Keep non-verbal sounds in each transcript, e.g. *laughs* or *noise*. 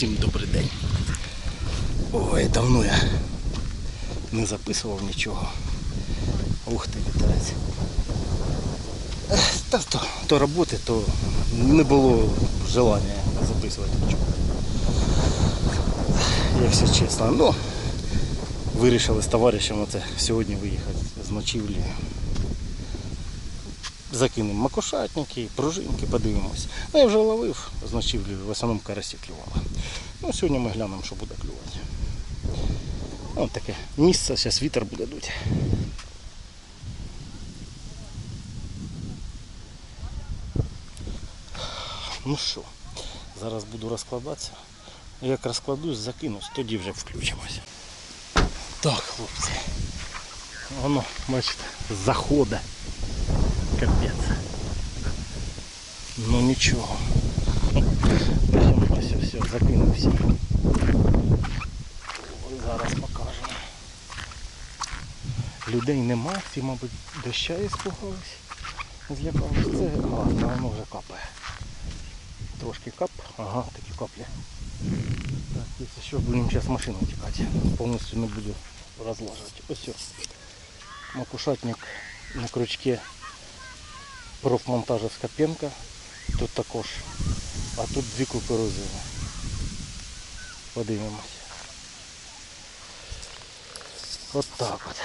Всім добрий день. Ой, давно я не записував нічого. Ух ти, вітерець. Та то, то роботи, то не було желання записувати нічого. Якщо чесно. Ну, вирішили з товаришем оце сьогодні виїхати з ночівлі. Закинемо макушатники, пружинки, подивимось. Ну я вже ловив з ночівлі, в основному карасі клювали. Ну, сьогодні ми глянемо, що буде клювати. Ось таке місце, зараз вітер буде дути. Ну що, зараз буду розкладатися. Як розкладусь, закинусь, тоді вже включимося. Так, хлопці. Воно, бачите, заходить. Капець. Ну нічого. Ось, все, закинувся. Зараз покажемо. Людей нема, всі, мабуть, доща іспугались. Злякались. Це гарно, воно вже капає. Трошки кап, ага, такі каплі. Так, якщо що, будемо зараз машину тікати. Повністю не буду розлажувати. Ось все. Макушатник на крючке профмонтажівська пенка. Тут також. А тут дві кукурузини. Подивимось. От так от.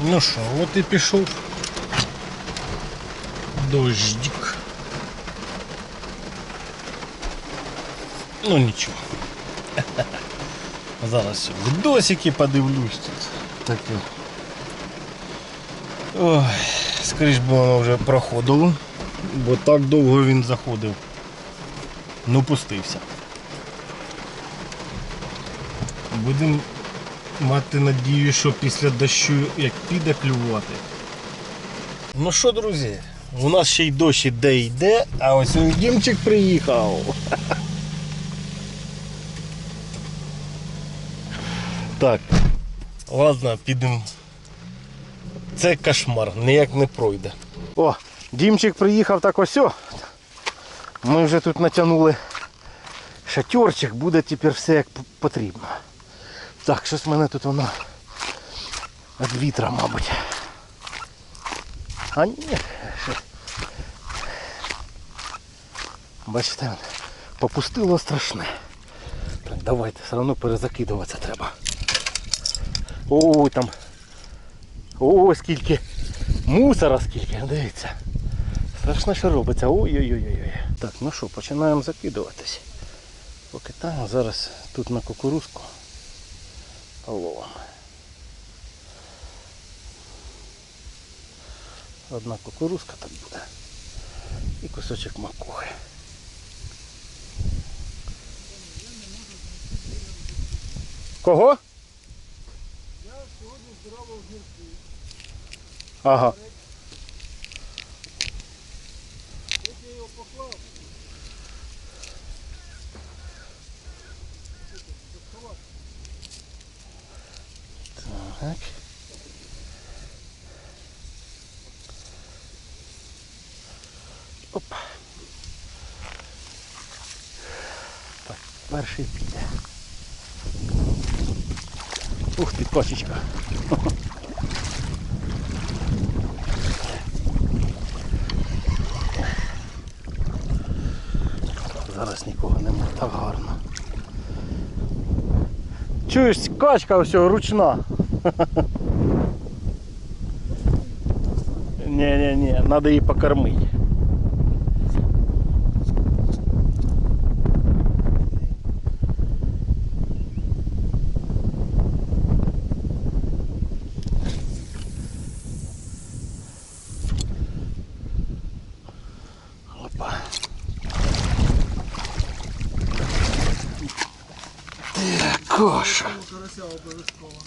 Ну що, от і пішов. Дождик. Ну нічого. *laughs* Зараз в досики подивлюсь тут. Таке. Ой, скоріш би воно вже проходило, Бо так довго він заходив. Ну пустився. Будемо мати надію, що після дощу як піде клювати. Ну що, друзі, у нас ще й дощ іде йде, а ось і Дімчик приїхав. *laughs* Так, ладно, підемо. Це кошмар, ніяк не пройде. О, Дімчик приїхав так ось. Ми вже тут натягнули шатірчик, буде тепер все як потрібно. Так, щось в мене тут воно від вітра, мабуть. А ні. Бачите, попустило страшне. Так, давайте, все одно перезакидуватися треба. Ой, там Ой, скільки мусора, скільки, дивіться. Страшно, що робиться. Ой-ой-ой. Так, ну що, починаємо закидуватись. Поки там, зараз тут на кукурузку половимо. Одна кукурузка так буде. І кусочок макухи. Кого? Я сьогодні здравоохізбію. Ага. Так. Опа. Так, перший піде. Ух кочечка. Зараз нікого нема, так гарно. Чуєш, качка ось ручна. *laughs* Ні-ні-ні, треба її покормити.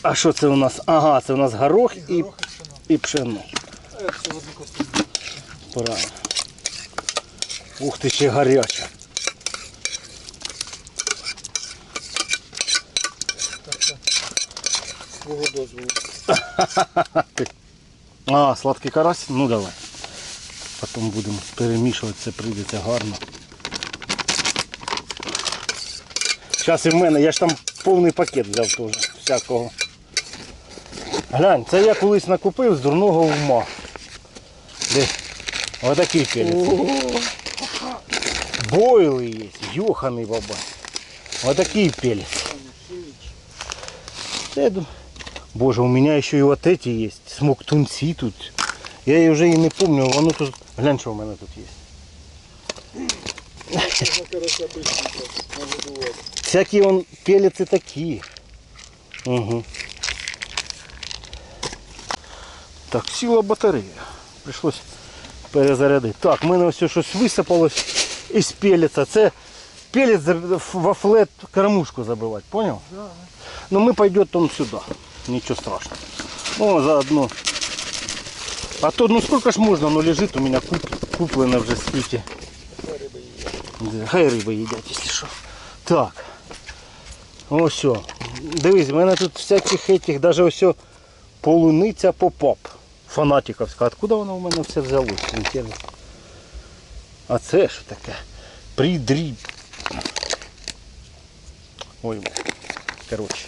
А що це у нас? Ага, це у нас горох і, і пшено. Правильно. Ух ти, ще гаряча. Свого дозволу. *laughs* А, сладкий карась? Ну давай. Потім будемо перемішувати, це прийдеться гарно. Зараз і в мене, я ж там повний пакет взяв теж, всякого. Глянь, це я колись накупив з дурного ума. Де? Отакий пелець. Бойли є, йоханий баба. Отакий пелець. Це я думаю, Боже, у меня еще и вот эти есть. Смоктунці тут. Я її вже і не помню, воно тут. Глянь, що у мене тут є. Всякі он пелеці такі. Угу. Так, сіла батарея. Прийшлось перезарядити. Так, в мене ось щось висипалось із пелеца. Це пелець за- во флет кормушку забивати, понял? Ну мы пойдем там сюда. Ничего страшного. Ну, заодно. А то, ну сколько ж можно, ну лежит у меня куп, куплено вже скільки. Да, Хай риби їдять, якщо що. Так. Ось все. Дивись, в мене тут всяких этих, даже ось о полуниця поп Фанатиковська. Откуда воно у мене все взялось? А це що таке? Придріб. Ой, короче.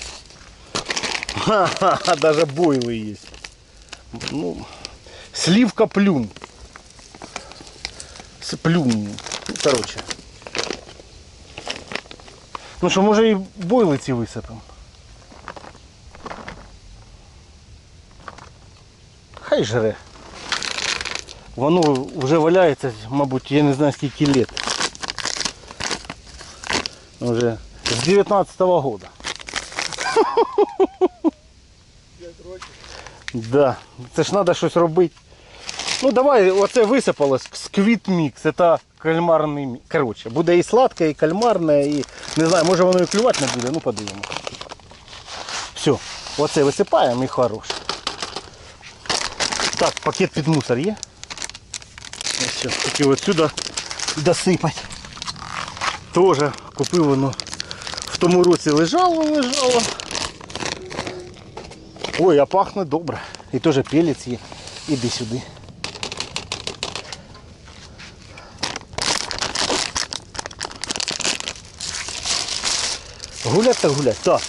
Ха-ха, даже бойлы есть. Ну, сливка плюн. Плюн. Ну, короче. Ну що, може і бойли ці висипемо? Хай жре. Воно вже валяється, мабуть, я не знаю скільки лет. Уже з 19-го года. Да, це ж треба щось робити. Ну давай, оце висипалось сквіт мікс, це кальмарний мікс. Коротше, буде і сладке, і кальмарне, і не знаю, може воно і клювати не буде, ну подивимось. Все, оце висипаємо і хорош. Так, пакет під мусор є. Ось все, тільки от сюди досипати. Тоже купив воно в тому році лежало, лежало. Ой, а пахне добре. І теж пелець є. Іди сюди. Гулять так гулять. Так.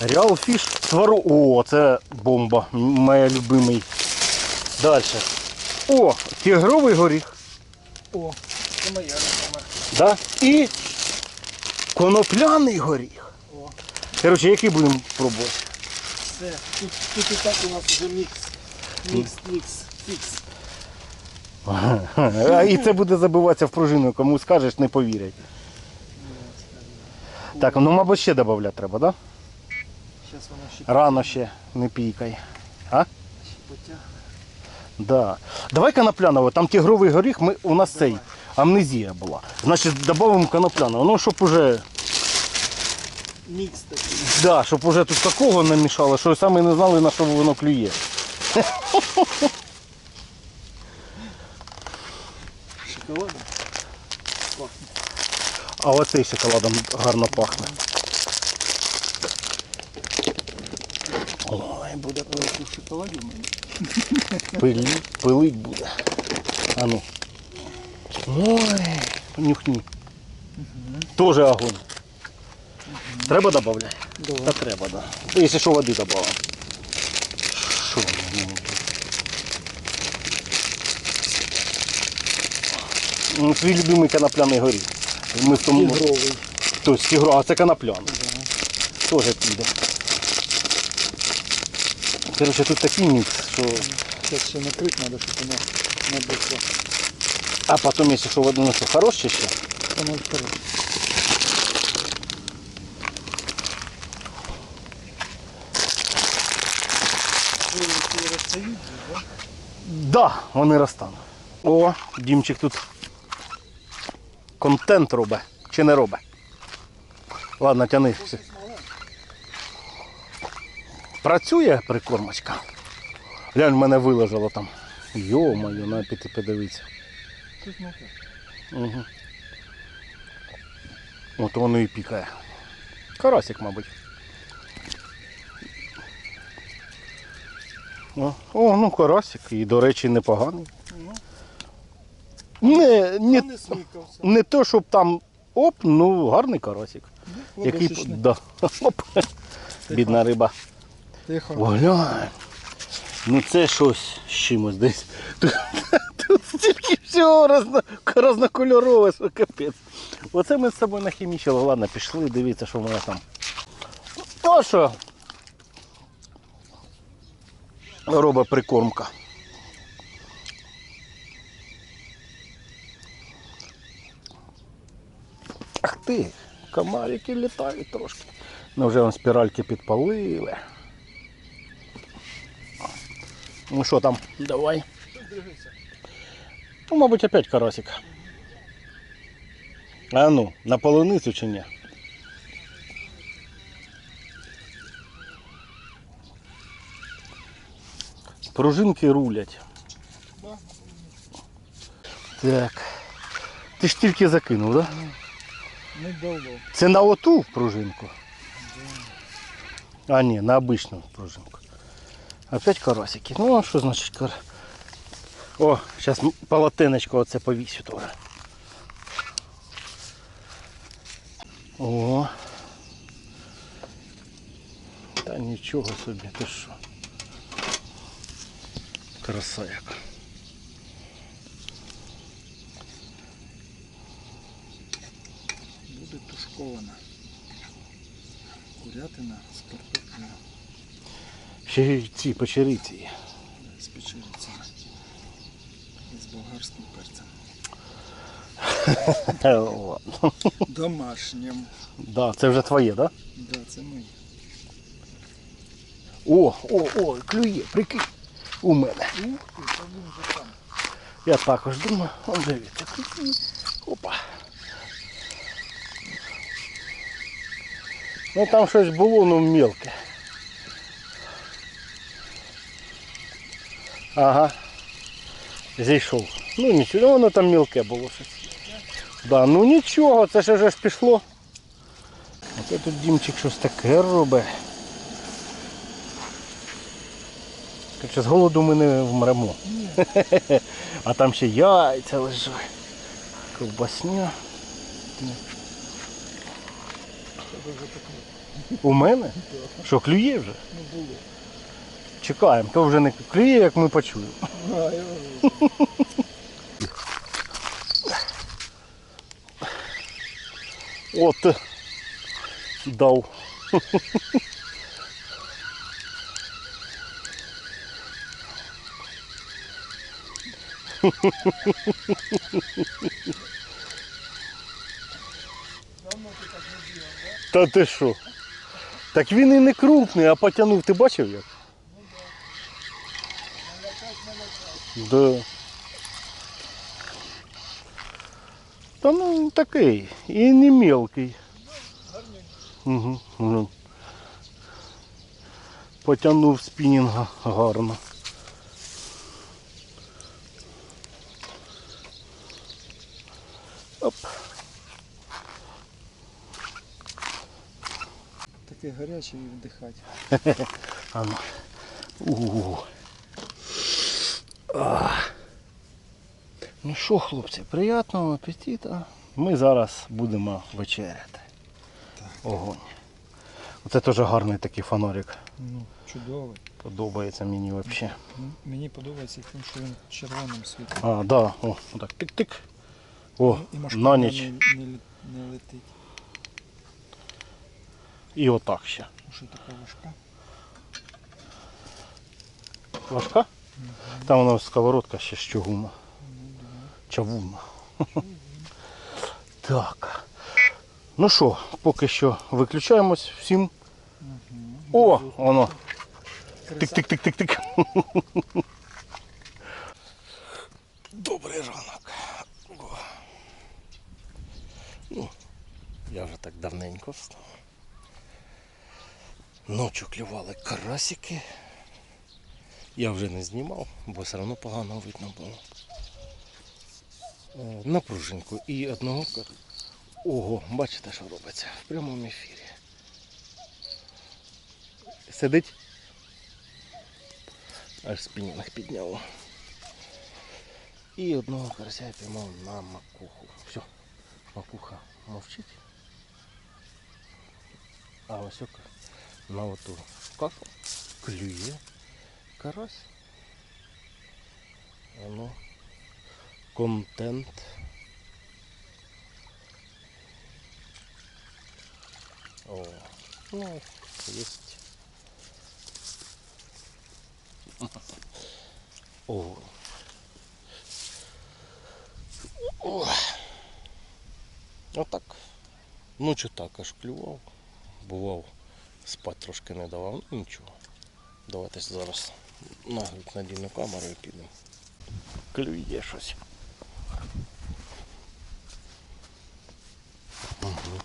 Реал фіш творог. О, це бомба. Моя любимий. Далі. О, тигровий горіх. О, це моя любима. Да? І конопляний горіх. О. Коротше, який будемо пробувати? Все. Тут, тут і так у нас вже мікс. Мікс, мікс, фікс. А, І це буде забиватися в пружину, кому скажеш, не повірять. Так, ну мабуть ще додати треба, так? Да? Зараз воно ще, Рано ще не пікай. А? ще потягне. Да. Давай конопляного, там тигровий горіх, ми, у нас цей амнезія була. Значить, додамо конопляного, ну щоб уже, Мікс такий. да, щоб уже тут такого намішало, що самі не знали, на що воно клює. Шоколадом. А оцей шоколадом гарно пахне. Ой, буде Ой, в шоколаді в мене. пилить, пилить буде. А ну. Ой, нюхні. Тоже огонь. Треба додати? Давай. Та треба, да. Якщо що води додавав. Що? ну, Ну, свій любимий конопляний горіх. Ми в тому. Тігровий. Тобто тігро, а це конопляний. Теж піде. Коротше, тут такий мікс, що. Зараз ще накрити треба, щоб воно набухло. А потім, якщо що воно ну, що, хороше ще. Воно хороше. Ви ці розстають, да? Да, вони розтануть. О, Дімчик тут контент робить чи не робить. Ладно, тяни. Працює прикормочка. Глянь, мене вилежало там. Йо-моє, на піти подивитися. Угу. От воно і пікає. Карасик, мабуть. О, о, ну карасик. І, до речі, непоганий. Не, не, Не смікався. не то, щоб там Оп, ну гарний карасик. Який да. *laughs* Оп. Бідна риба. Тихо. О. Ну це щось з чимось десь. Тут, тут стільки всього розно, рознокольорове, капець. Оце ми з собою нахімічили. Ладно, пішли, дивіться, що в мене там. То що? Робить прикормка. Ах ти, комарики літають трошки. Ну вже вон спіральки підпалили. Ну що там? Давай. Ну, мабуть, опять карасик. А ну, на полуницю чи ні? Пружинки рулять. Так. Ти ж тільки закинув, так? Да? Не довго. Це на оту пружинку? А ні, на обичну пружинку. Опять карасики. Ну а що значить кар? О, зараз полотенечко оце повісю теж. О. Та нічого собі, ти що. Краса яка. Буде тушкована. Курятина Ще ці печериці з печерицями. З болгарським перцем. *laughs* Ладно. Домашнім. Да, це вже твоє, так? Да? Да, це ми. О, о, о, клює, прикинь. У мене. Ух ти, він вже там. Я також думаю, он дивіться. Опа. Ну там щось було, ну мелке. Ага. Зійшов. Ну нічого, ну, воно там мілке було щось. Да, ну нічого, це ж вже ж пішло. Оце тут Дімчик щось таке робить. З голоду ми не вмремо. А там ще яйця лежать. Ковбасня. У мене? Що, клює вже? Ну було. Чекаємо, то вже не клює, як ми почуємо. От дав. Та ти що? Так він і не крупний, а потягнув, ти бачив як? Да. Та ну такий. І не мелкий. Угу, угу. Потягнув спінінга гарно. Оп. Таке гаряче і вдихати. *laughs* А ну. Ну що, хлопці, приятного апетита. Ми зараз будемо вечеряти. Огонь. Оце теж гарний такий фонарик. Ну, чудовий. Подобається мені взагалі. Мені подобається тим, що він червоним світом. А, да, о, так, тик-тик. О, І на ніч. не, не, не летить. І отак ще. Що така важка. Важка? Там воно сковородка ще з чугуна. Чавунна. *laughs* Так. Ну що, поки що виключаємось всім. О, воно. Тик-тик-тик-тик-тик. *laughs* Добрий ранок. Ну, я вже так давненько встав. Ночі клювали карасики. Я вже не знімав, бо все одно погано видно було. Е, На пружинку і одного Ого, бачите, що робиться в прямому ефірі. Сидить. Аж спінінг підняло. І одного карася я піймав на макуху. Все, Макуха мовчить. А ось на оту каку клює карась. А ну, контент. О, ну, есть. О. О. Отак. Ну чи так аж клював. Бував, спать трошки не давав, ну нічого. Давайте зараз наглядь надійну камеру і піду. Клює щось. Угу.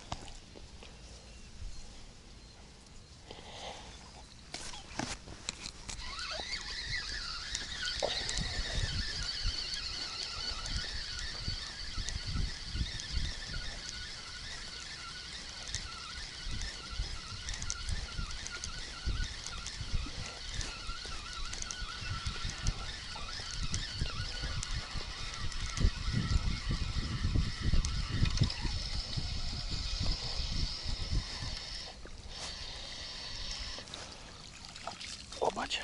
Побач.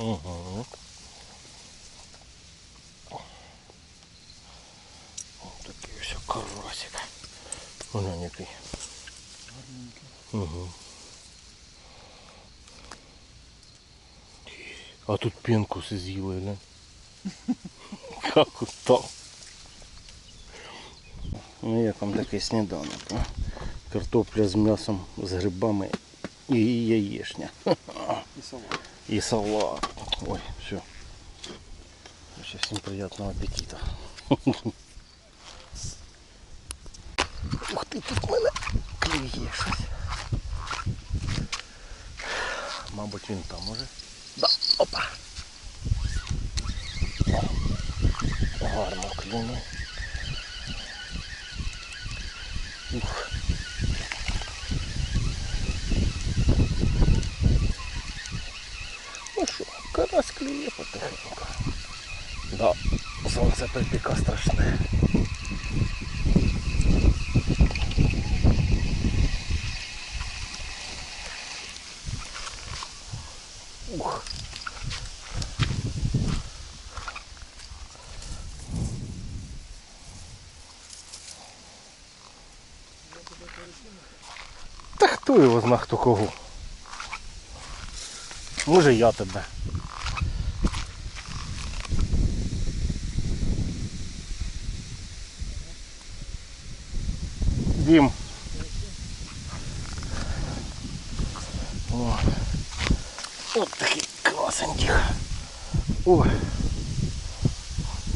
Угу. Ось такий ось карасик. Який. Угу. А тут пенку з'їли, глянь. *laughs* Як там? Ну як вам такий сніданок, а? Картопля з м'ясом, з грибами і яєшня. І салат. И салат. Ой, все. Сейчас всем приятного аппетита. Ух ти, тут мене клює щось. Мабуть він там уже. Да, опа. Гарно клюнув. Ух. Клює потихеньку. Да, сонце припіка страшне. Ух. Та хто його зна хто кого? Може я тебе. Дім. О. От такий класенький. О.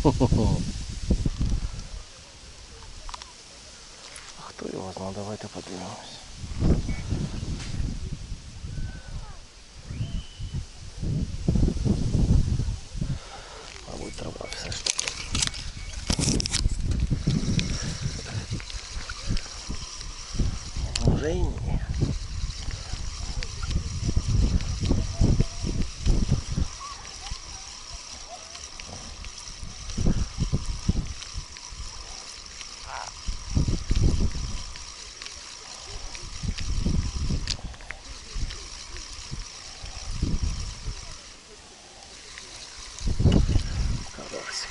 Хо-хо-хо. А хто його знає? Давайте подивимось. Мабуть, трава все ж таки. Може і ні. Карасик.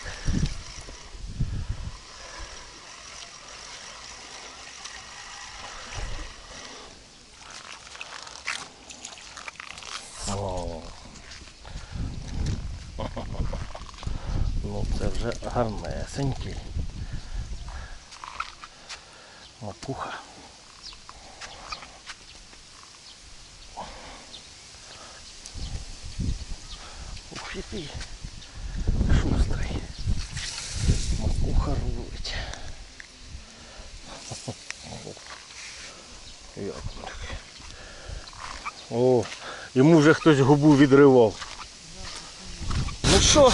О. Ну це вже гарнесенький. Макуха. Ух, який шустрий. Макуха рулить. Як такий? О, йому вже хтось губу відривав. Ну що,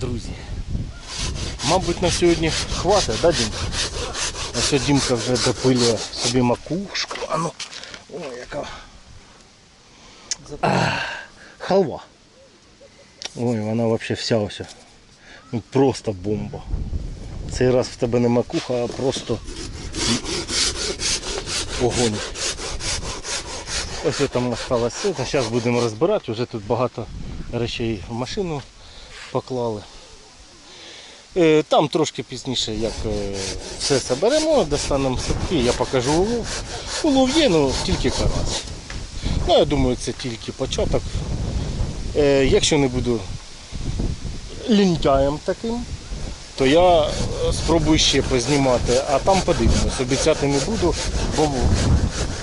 друзі, мабуть на сьогодні хватить, да, Дімка? А що Дімка вже допилює собі макушку. А ну, о, яка халва. Ой, вона взагалі вся ось Ну, Просто бомба. Цей раз в тебе не макуха, а просто огонь. Ось там осталось. Зараз будемо розбирати, вже тут багато речей в машину поклали. Е, Там трошки пізніше, як е, все це беремо, достанемо садки, я покажу улов. Улов є, ну тільки карась. Ну, я думаю, це тільки початок. Е, Якщо не буду лінтяєм таким, то я спробую ще познімати, а там подивимось. Обіцяти не буду, бо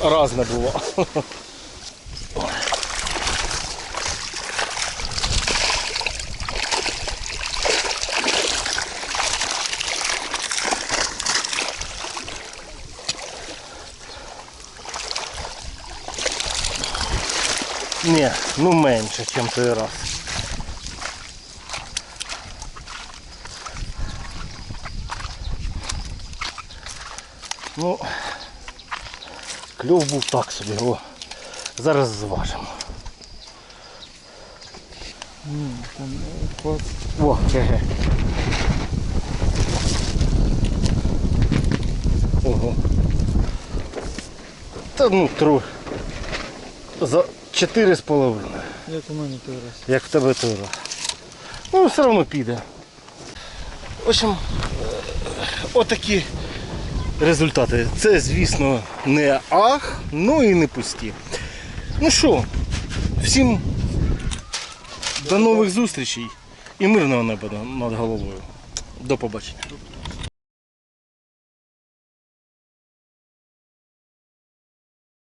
разне було. *laughs* Ні, ну менше, ніж той раз. Ну, кльов був так собі, о. Зараз зважимо. О, ге Ого. Та ну тру. За чотири з половиною. Як у мене той раз. Як в тебе той раз. Ну, все одно піде. В общем, е, отакі результати. Це, звісно, не ах, ну і не пусті. Ну що, всім до нових зустрічей і мирного неба над головою. До побачення.